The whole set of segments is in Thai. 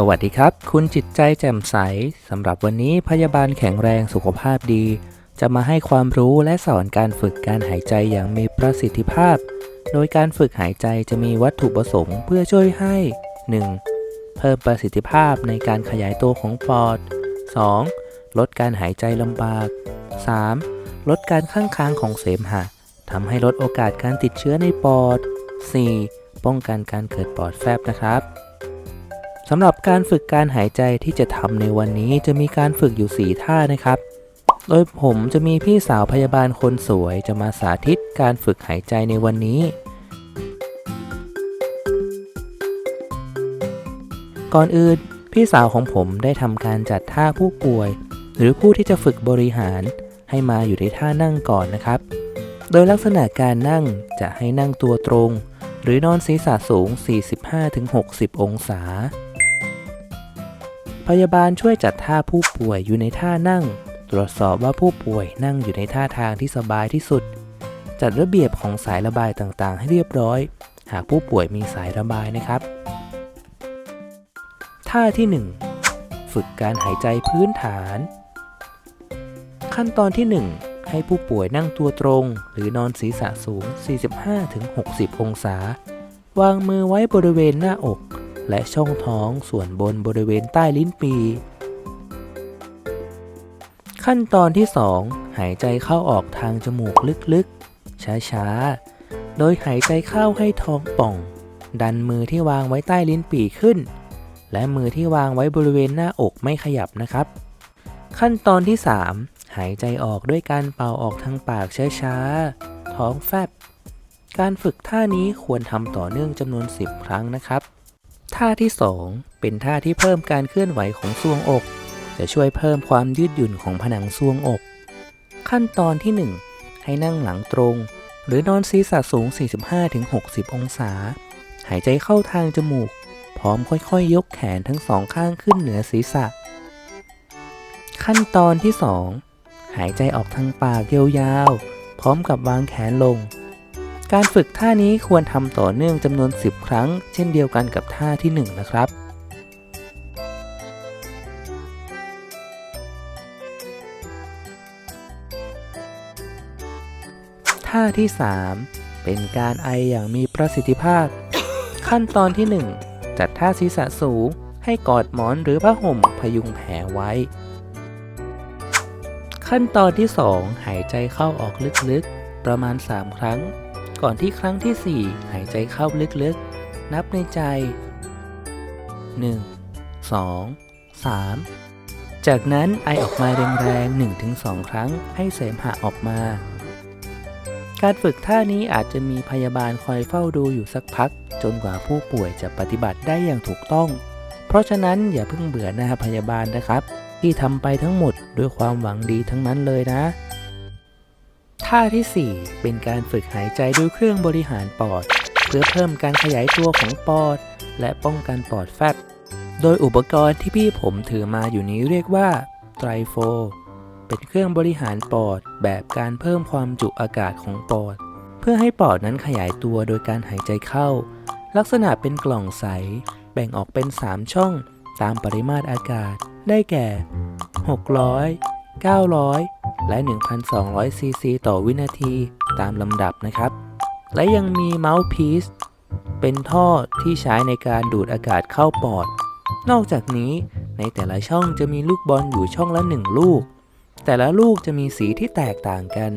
สวัสดีครับ คุณจิตใจแจ่มใสสำหรับวันนี้พยาบาลแข็งแรงสุขภาพดี จะมาให้ความรู้และสอนการฝึกการหายใจอย่างมีประสิทธิภาพ โดยการฝึกหายใจจะมีวัตถุประสงค์เพื่อช่วยให้ 1. เพิ่มประสิทธิภาพในการขยายตัวของปอด 2. ลดการหายใจลำบาก 3. ลดการข้างค้างของเสมหะทำให้ลดโอกาสการติดเชื้อในปอด 4. ป้องกันการเกิดปอดแฟบนะครับ สำหรับการฝึกการหายใจที่จะทำในวันนี้จะมีการฝึกอยู่ 4 ท่านะครับ โดยผมจะมีพี่สาวพยาบาลคนสวยจะมาสาธิตการฝึกหายใจในวันนี้ ก่อนอื่นพี่สาวของผมได้ทำการจัดท่าผู้ป่วย หรือผู้ที่จะฝึกบริหารให้มาอยู่ในท่านั่งก่อนนะครับ โดยลักษณะการนั่งจะให้นั่งตัวตรง หรือนอนศีรษะสูง 45-60 องศา พยาบาลช่วยจัดท่าผู้ป่วยอยู่ในท่านั่ง ตรวจสอบว่าผู้ป่วยนั่งอยู่ในท่าทางที่สบายที่สุด จัดระเบียบของสายระบายต่างๆ ให้เรียบร้อย หากผู้ป่วยมีสายระบายนะครับ ท่าที่ 1 ฝึกการหายใจพื้นฐาน ขั้นตอนที่ 1 ให้ผู้ป่วยนั่งตัวตรง หรือนอนศีรษะสูง 45-60 องศา วางมือไว้บริเวณหน้าอก และช่องท้องส่วนบนบริเวณใต้ลิ้นปี ขั้นตอนที่ 2 หายใจเข้าออกทางจมูกลึกๆ ช้าๆ โดยหายใจเข้าให้ท้องป่อง ดันมือที่วางไว้ใต้ลิ้นปีขึ้น และมือที่วางไว้บริเวณหน้าอกไม่ขยับนะครับ ขั้นตอนที่ 3 หายใจออกด้วยการเป่าออกทางปากช้าๆ ท้องแฟบการฝึกท่านี้ควรทำต่อเนื่องจำนวน 10 ครั้งนะครับ ท่าที่ 2 เป็นท่าที่เพิ่มการเคลื่อนไหวของซวงอก จะช่วยเพิ่มความยืดหยุ่นของผนังซวงอก ขั้นตอนที่ 1 ให้นั่งหลังตรง หรือนอนศีรษะสูง 45-60 องศา หายใจเข้าทางจมูก พร้อมค่อยๆยกแขนทั้งสองข้างขึ้นเหนือศีรษะ ขั้นตอนที่ 2 หายใจออกทางปากยาวๆพร้อมกับวางแขนลง การฝึกท่านี้ควรทำต่อเนื่องจำนวน 10 ครั้ง เช่นเดียวกันกับท่าที่ 1 นะครับท่าที่ 3 เป็นการไออย่างมีประสิทธิภาพ ขั้นตอนที่ 1 จัดท่าศีรษะสูง ให้กอดหมอนหรือผ้าห่มพยุงแผลไว้ ขั้นตอนที่ 2 หายใจเข้าออกลึกๆ ประมาณ 3 ครั้ง ก่อนที่ครั้งที่ 4 หายใจเข้าลึกๆ นับในใจ 1 2 3 จากนั้นไอออกมาแรงๆ1-2 ครั้งให้เสมหะออกมา การฝึกท่านี้อาจจะมีพยาบาลคอยเฝ้าดูอยู่สักพัก จนกว่าผู้ป่วยจะปฏิบัติได้อย่างถูกต้อง เพราะฉะนั้นอย่าเพิ่งเบื่อหน้าพยาบาลนะครับ ที่ทำไปทั้งหมดด้วยความหวังดีทั้งนั้นเลยนะ ท่าทีสี่ 4 เป็นการฝึกหายใจด้วยเครื่องบริหารปอด เพื่อเพิ่มการขยายตัวของปอด และป้องกันปอดแฟบ โดยอุปกรณ์ที่พี่ผมถือมาอยู่นี้เรียกว่าไตรโฟ เป็นเครื่องบริหารปอดแบบการเพิ่มความจุอากาศของปอด เพื่อให้ปอดนั้นขยายตัวโดยการหายใจเข้า ลักษณะเป็นกล่องใส แบ่งออกเป็น 3 ช่องตามปริมาตรอากาศ ได้แก่ 600 900 และ 1,200 ซีซี ต่อวินาทีตามลำดับนะครับ และยังมีเมาส์พีซเป็นท่อที่ใช้ในการดูดอากาศเข้าปอด นอกจากนี้ในแต่ละช่องจะมีลูกบอลอยู่ช่องละ 1 ลูก แต่ละลูกจะมีสีที่แตกต่างกัน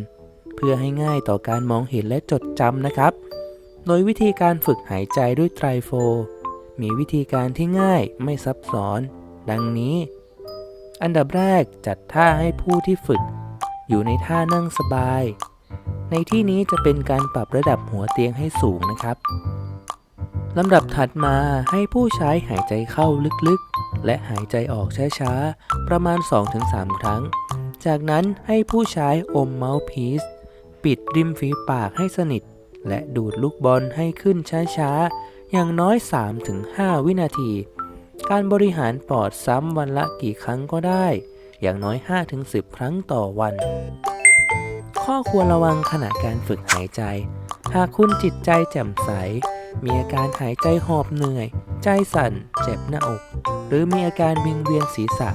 เพื่อให้ง่ายต่อการมองเห็นและจดจำนะครับ โดยวิธีการฝึกหายใจด้วยไตรโฟ มีวิธีการที่ง่ายไม่ซับซ้อน ดังนี้ อันดับแรกจัดท่าให้ผู้ที่ฝึก อยู่ในท่านั่งสบาย ในที่นี้จะเป็นการปรับระดับหัวเตียงให้สูงนะครับลำดับถัดมาให้ผู้ใช้หายใจเข้าลึกๆ และหายใจออกช้าๆ ประมาณ 2-3 ครั้ง จากนั้นให้ผู้ใช้อมเมาส์พีซปิดริมฝีปากให้สนิท และดูดลูกบอลให้ขึ้นช้าๆ อย่างน้อย 3-5 วินาที การบริหารปอดซ้ำวันละกี่ครั้งก็ได้ อย่างน้อย 5-10 ครั้งต่อวัน ข้อควรระวังขณะการฝึกหายใจ หากคุณจิตใจแจ่มใส มีอาการหายใจหอบเหนื่อย ใจสั่น เจ็บหน้าอก หรือมีอาการวิงเวียนศีรษะ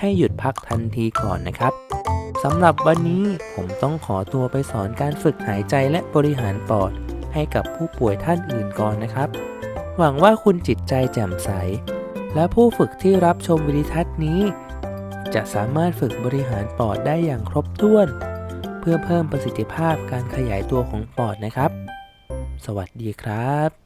ให้หยุดพักทันทีก่อนนะครับสำหรับวันนี้ผมต้องขอตัวไปสอนการฝึกหายใจและบริหารปอด ให้กับผู้ป่วยท่านอื่นก่อนนะครับ หวังว่าคุณจิตใจแจ่มใส และผู้ฝึกที่รับชมวิดีทัศน์นี้ จะสามารถฝึกบริหารปอดได้อย่างครบถ้วน เพื่อเพิ่มประสิทธิภาพการขยายตัวของปอดนะครับ สวัสดีครับ